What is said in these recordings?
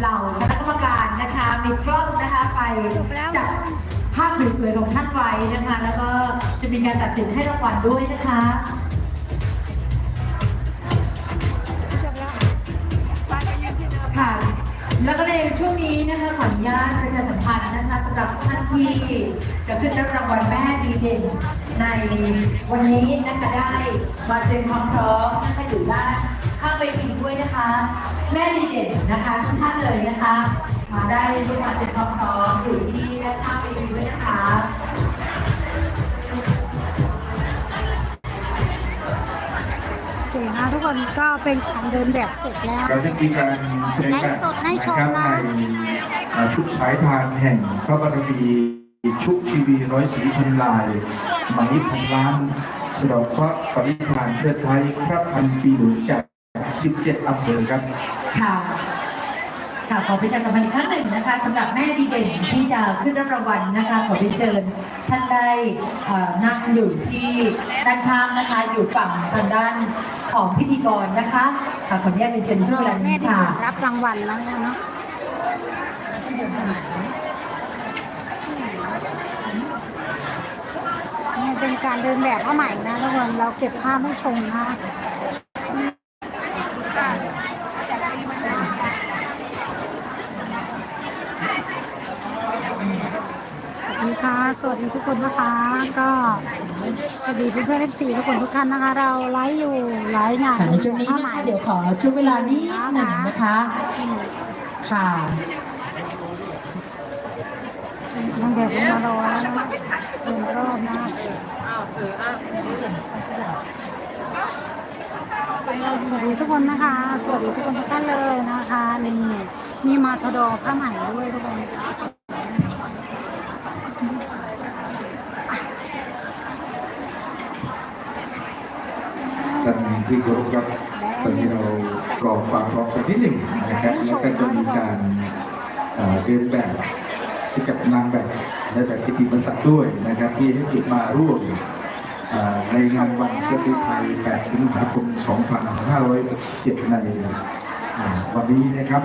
เหล่าคณะกรรมการนะคะมีกล้องนะคะไปจับภาพสวยๆของท่านไว้นะคะ แล้วก็จะมีการตัดสินให้รางวัลด้วยนะคะค่ะแล้วก็ในช่วงนี้นะคะขออนุญาตประชาสัมพันธ์นะคะสำหรับท่าน ที่จะขึ้นรับรางวัลแม่ดีเด่นในวันนี้นะคะได้มาเตรียมความพร้อมนะคะอยู่ด้านข้างเวทีด้วยนะคะ แม่ดีเด่นนะคะทุกท่านเลยนะคะ มาได้ด้วยมาเตรียมความพร้อมอยู่ที่ด้านข้างเวทีด้วยนะคะโอเคนะทุกคนก็เป็นการเดินแบบเสร็จแล้วเราจะมีการแสดงไลฟ์สดให้ชมนะ ครับนะในอ่าชุดสายทานแห่งพระบารมีชุกชีวีร้อยสีพันลายไหมพันล้านสะเดอกเคราะห์ปริธานเพื่อไทยพระพันปีหนุนจาก 17อำเภอครับ ค่ะ ค่ะขอประชาสัมพันธ์อีกครั้งหนึ่งนะคะสำหรับแม่ดีเด่นที่จะขึ้นรับรางวัลนะคะ ขอเรียนเชิญท่านได้เอ่อนั่งอยู่ที่ด้านข้างนะคะ อยู่ฝั่งทางด้านของพิธีกรนะคะค่ะขออนุญาตเรียนเชิญช่วงเวลาแม่นี้ที่ค่ะ รับรางวัลแล้วเนาะ นี่เป็นการเดินแบบผ้าไหมนะทุกคนเราเก็บภาพให้ชมนะสวัสดีค่ะ สวัสดีทุกคนนะคะ ก็สวัสดีเพื่อนๆเอฟซีทุกคนทุกท่านนะคะ เราไลฟ์อยู่ไลฟ์งานค่ะในเดินช่วงแบบนี้ผ้าไหมนะคะเดี๋ยวขอช่วงเวลานี้หนึ่งนะคะ ค่ะนางแบบมารอแล้วนะเดินรอบนะสวัสดีทุกคนนะคะ สวัสดีทุกคนทุกท่านเลยนะคะนี่มีมาทดอผ้าไหมด้วยทุกคนท่านที่เคารพครับ ตอนนี้เรากรอกความพร้อมสักนิดหนึ่งนะครับแล้วก็จะมีการเอ่อเดินแบบที่กับนางแบบและแบบกิตติมศักดิ์ด้วยนะครับ ที่ให้เกียรติมาร่วมเอ่อในงานวันเชื้อไทย 8 สิงหาคม 2567 ในอ่าวันนี้นะครับ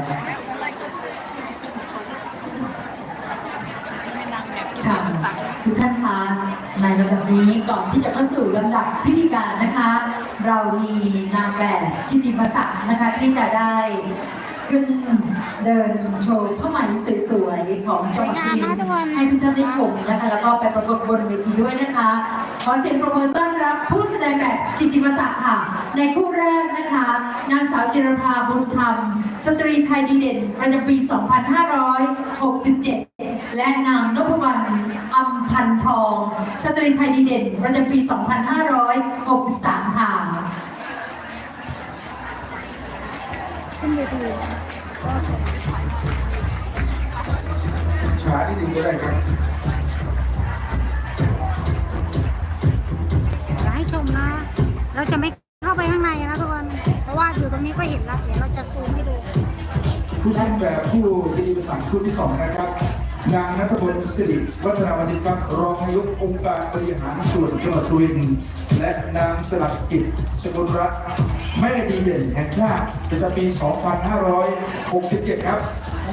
ค่ะทุกท่านคะในลำดับนี้ก่อนที่จะเข้าสู่ลำดับพิธีการนะคะ เรามีนาง แบบกิติมศักดิ์นะคะที่จะได้ขึ้นเดินโชว์ผ้าไหมสวยๆ ของจังหวัดสุรินทร์ให้ทุกท่านได้ชมนะคะ แล้วก็ไปปรากฏบนเวทีด้วยนะคะ ขอเสียงประมือต้อนรับผู้แสดงแบบกิติมศักดิ์ค่ะ ในคู่แรกนะคะ นางสาวจิรภาบุญธรรม สตรีไทยดีเด่นประจำปี 2567 และนางนพวรรณอัมพันทอง สตรีไทยดีเด่นประจำปี 2563 ค่ะ ขึ้นเวทีช้านิดนึงก็ได้ครับเดี๋ยวให้ชมนะ เราจะไม่เข้าไปข้างในนะทุกคน เพราะว่าอยู่ตรงนี้ก็เห็นแล้ว เดี๋ยวเราจะซูมให้ดู ผู้ช่างแบบผู้กิติมศักดิ์ชุดที่สองนะครับ นางนัทพลสิริวัฒนาวณิชครับรองนายกองค์การบริหารส่วนจังหวัดสุรินทร์และนางสลักจิตสกุลรัตน์แม่ดีเด่นแห่งชาติประจำปี 2567 ครับ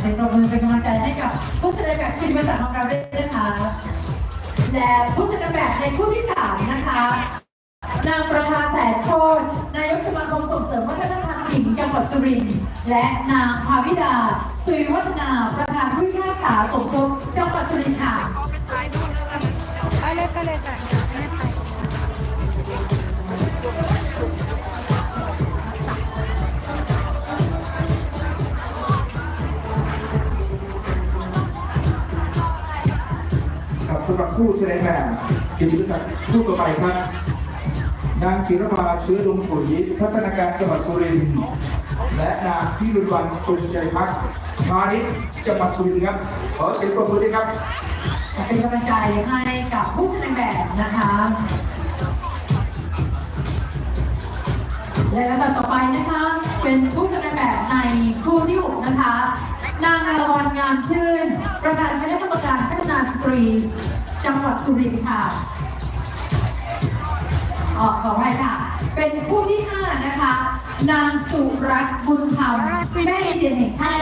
เสียงปรบมือเป็นกำลังใจให้กับผู้แสดงแบบทีมภาษาของเราด้วยนะคะ และผู้แสดงแบบในคู่ที่สามนะคะ นางประภาแสนโคตรนายกสมาคมส่งเสริมวัฒนธรรม ญิงจังหวัดสุรินทร์และนางภาวิดา สุริวัฒนาประธานผู้พิพากษาสมทบจังหวัดสุรินทร์ค่ะไปเลยไปเลยค่ะครับสำหรับผู้แสดงแบบกิติศักดิ์ผู้ต่อไปครับ นางจิรภาเชื้อดงปุ๋ยพัฒนาการจังหวัดสุรินทร์และนางพิรุณวันชนใจพักพาณิชย์จังหวัดสุรินทร์ครับ ขอเสียงปรบมือด้วยครับเป็นกำลังใจให้กับผู้แสดงแบบนะคะ และลำดับต่อไปนะคะ เป็นผู้แสดงแบบในคู่ที่6นะคะ นางอรวรรงามชื่น ประธานคณะกรรมการพัฒนาสตรี จังหวัดสุรินทร์ค่ะ ออขอให้ค่ะ เป็นคู่ที่ 5 นะคะ นางสุรัตน์บุญธรรมแม่เรียนแห่งชาติ